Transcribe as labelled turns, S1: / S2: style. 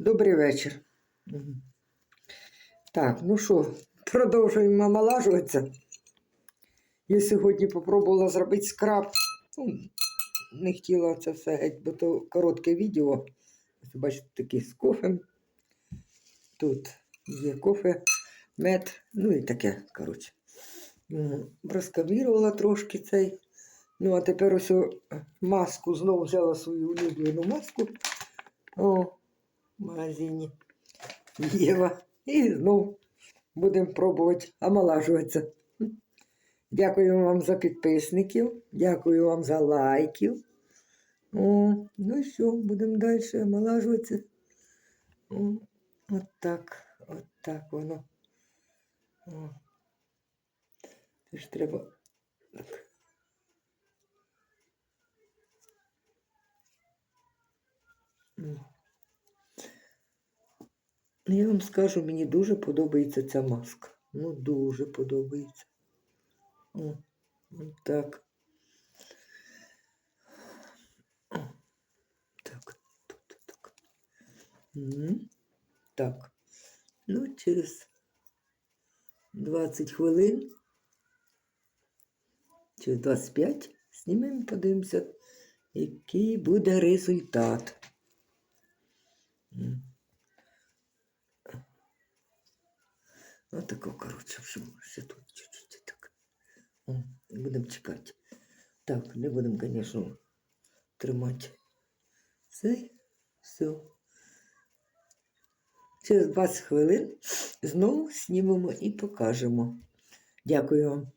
S1: Добрий вечір. Так, ну що, продовжуємо омолажуватися. Я сьогодні попробувала зробити скраб. Ну, не хотіла це все геть, бо то коротке відео. Ось бачите, такий з кофем. Тут є кофе, мед, ну і таке, коротше. Розкавірувала трошки цей. Ну, а тепер ось маску знову взяла свою улюблену маску. О, в магазині Єва. І знову будемо пробувати омолажуватися. Дякую вам за підписників, дякую вам за лайків. О, ну і все, будемо далі омолажуватися. О, от так, от так воно. О. Це ж треба. Так. Ну, Я вам скажу, мені дуже подобається ця маска. Ну, дуже подобається. О, так. Так, тут так. Так. Ну, через 20 хвилин, через 25 знімемо, подивимося, який буде результат. Отако, коротше, все, все тут чуть-чуть так. Будемо чекати. Так, не будемо, звісно, тримати. Це все. Через 20 хвилин знову знімемо і покажемо. Дякую вам.